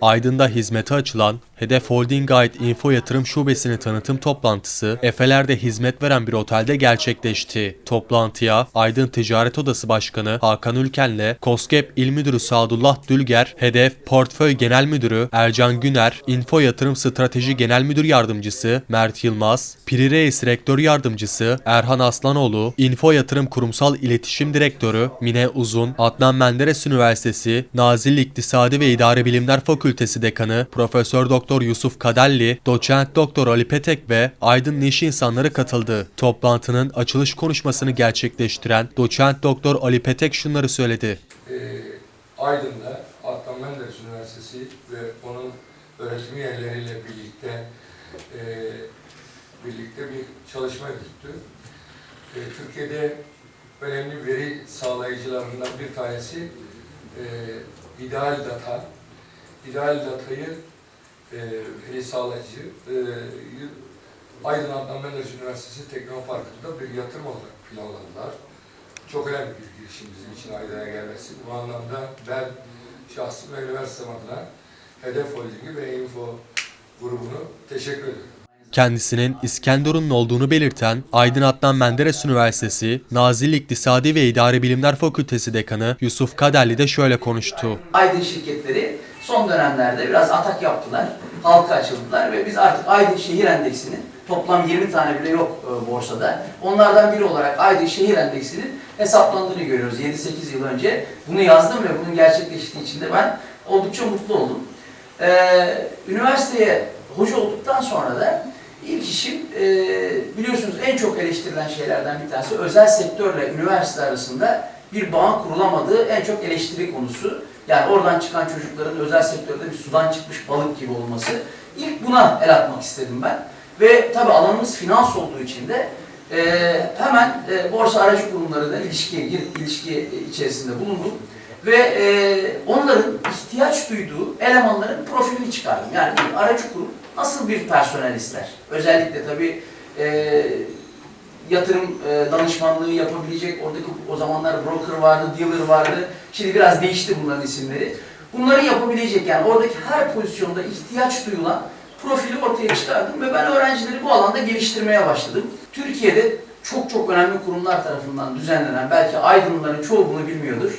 Aydın'da hizmete açılan Hedef Holding Guide Info Yatırım Şubesi'nin tanıtım toplantısı Efeler'de hizmet veren bir otelde gerçekleşti. Toplantıya Aydın Ticaret Odası Başkanı Hakan Ülken'le Koskep İl Müdürü Sadullah Dülger, Hedef Portföy Genel Müdürü Ercan Güner, Info Yatırım Strateji Genel Müdür Yardımcısı Mert Yılmaz, Piri Reis Rektör Yardımcısı Erhan Aslanoğlu, Info Yatırım Kurumsal İletişim Direktörü Mine Uzun, Adnan Menderes Üniversitesi Nazilli İktisadi ve İdare Bilimler Fakültesi Dekanı Profesör Doktor Yusuf Kadelli, Doçent Doktor Ali Petek ve Aydın iş insanları katıldı. Toplantının açılış konuşmasını gerçekleştiren Doçent Doktor Ali Petek şunları söyledi. e, Aydın'da Adnan Menderes Üniversitesi ve onun öğretim üyeleriyle birlikte e, birlikte bir çalışma yürüttü. E, Türkiye'de önemli veri sağlayıcılarından bir tanesi e, İdeal Data. İdeal Data'yı e, veri sağlayıcı e, Aydın Adnan Menderes Üniversitesi Teknoparkı'nda bir yatırım olarak planladılar çok önemli bir girişim bizim için Aydın'a gelmesi. Bu anlamda ben şahsım ve üniversitem adına Hedef Holding'i ve Info grubunu teşekkür ediyorum. Kendisinin İskenderun'un olduğunu belirten Aydın Adnan Menderes Üniversitesi Nazilli İktisadi ve İdari Bilimler Fakültesi Dekanı Yusuf Kaderli de şöyle konuştu. Aydın şirketleri son dönemlerde biraz atak yaptılar, halka açıldılar ve biz artık Aydın Şehir Endeksinin toplam 20 tane bile yok e, borsada. Onlardan biri olarak Aydın Şehir Endeksinin hesaplandığını görüyoruz 7-8 yıl önce. Bunu yazdım ve bunun gerçekleştiği için de ben oldukça mutlu oldum. Ee, üniversiteye hoca olduktan sonra da ilk işim e, biliyorsunuz en çok eleştirilen şeylerden bir tanesi özel sektörle üniversite arasında bir bağın kurulamadığı en çok eleştiri konusu. Yani oradan çıkan çocukların özel sektörde bir sudan çıkmış balık gibi olması. İlk buna el atmak istedim ben. Ve tabii alanımız finans olduğu için de e, hemen e, borsa aracı kurumlarıyla girip ilişki içerisinde bulundum. Ve e, onların ihtiyaç duyduğu elemanların profilini çıkardım. Yani aracı kurum nasıl bir personel ister? Özellikle tabii e, yatırım e, danışmanlığı yapabilecek, oradaki o zamanlar broker vardı, dealer vardı. Şimdi biraz değişti bunların isimleri. Bunları yapabilecek yani oradaki her pozisyonda ihtiyaç duyulan profili ortaya çıkardım ve ben öğrencileri bu alanda geliştirmeye başladım. Türkiye'de çok çok önemli kurumlar tarafından düzenlenen, belki Aydınlıların çoğu bunu bilmiyordur.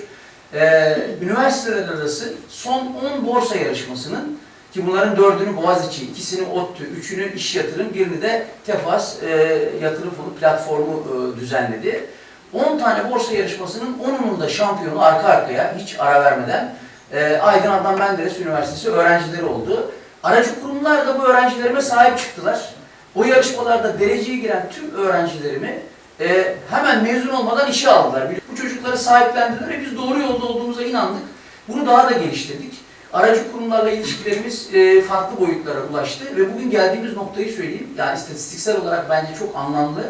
Ee, üniversiteler arası son 10 borsa yarışmasının ki bunların dördünü Boğaziçi, ikisini ODTÜ, üçünü İş Yatırım, birini de Tefas e, Yatırım Fonu platformu e, düzenledi. 10 tane borsa yarışmasının 10'unun da şampiyonu arka arkaya hiç ara vermeden e, Aydın Adnan Menderes Üniversitesi öğrencileri oldu. Aracı kurumlar da bu öğrencilerime sahip çıktılar. O yarışmalarda dereceye giren tüm öğrencilerimi e, hemen mezun olmadan işe aldılar. Bu çocukları sahiplendirdiler ve biz doğru yolda olduğumuza inandık. Bunu daha da geliştirdik. Aracı kurumlarla ilişkilerimiz e, farklı boyutlara ulaştı ve bugün geldiğimiz noktayı söyleyeyim. Yani istatistiksel olarak bence çok anlamlı.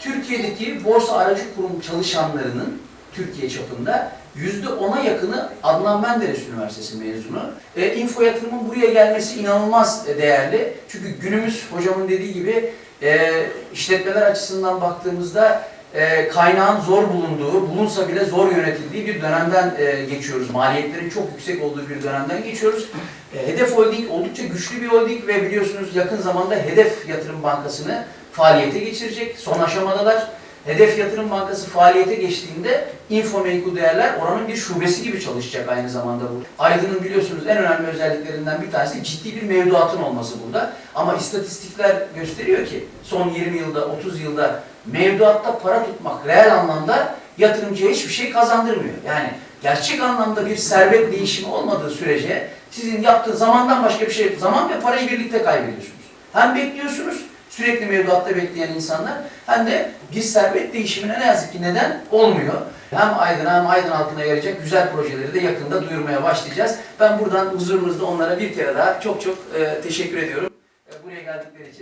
Türkiye'deki borsa aracı kurum çalışanlarının Türkiye çapında yüzde ona yakını Adnan Menderes Üniversitesi mezunu. E, info yatırımın buraya gelmesi inanılmaz değerli. Çünkü günümüz hocamın dediği gibi e, işletmeler açısından baktığımızda e, kaynağın zor bulunduğu, bulunsa bile zor yönetildiği bir dönemden e, geçiyoruz. Maliyetlerin çok yüksek olduğu bir dönemden geçiyoruz. E, Hedef Holding oldukça güçlü bir holding ve biliyorsunuz yakın zamanda Hedef Yatırım Bankası'nı faaliyete geçirecek. Son aşamadalar. Hedef Yatırım Bankası faaliyete geçtiğinde Info Menkul Değerler oranın bir şubesi gibi çalışacak aynı zamanda bu. Aydın'ın biliyorsunuz en önemli özelliklerinden bir tanesi ciddi bir mevduatın olması burada. Ama istatistikler gösteriyor ki son 20 yılda, 30 yılda mevduatta para tutmak reel anlamda yatırımcıya hiçbir şey kazandırmıyor. Yani gerçek anlamda bir servet değişimi olmadığı sürece sizin yaptığı zamandan başka bir şey, zaman ve parayı birlikte kaybediyorsunuz. Hem bekliyorsunuz, sürekli mevduatta bekleyen insanlar hem de bir servet değişimine ne yazık ki neden olmuyor. Hem Aydın'a hem Aydın halkına yarayacak güzel projeleri de yakında duyurmaya başlayacağız. Ben buradan huzurunuzda onlara bir kere daha çok çok e, teşekkür ediyorum. E, buraya geldikleri için.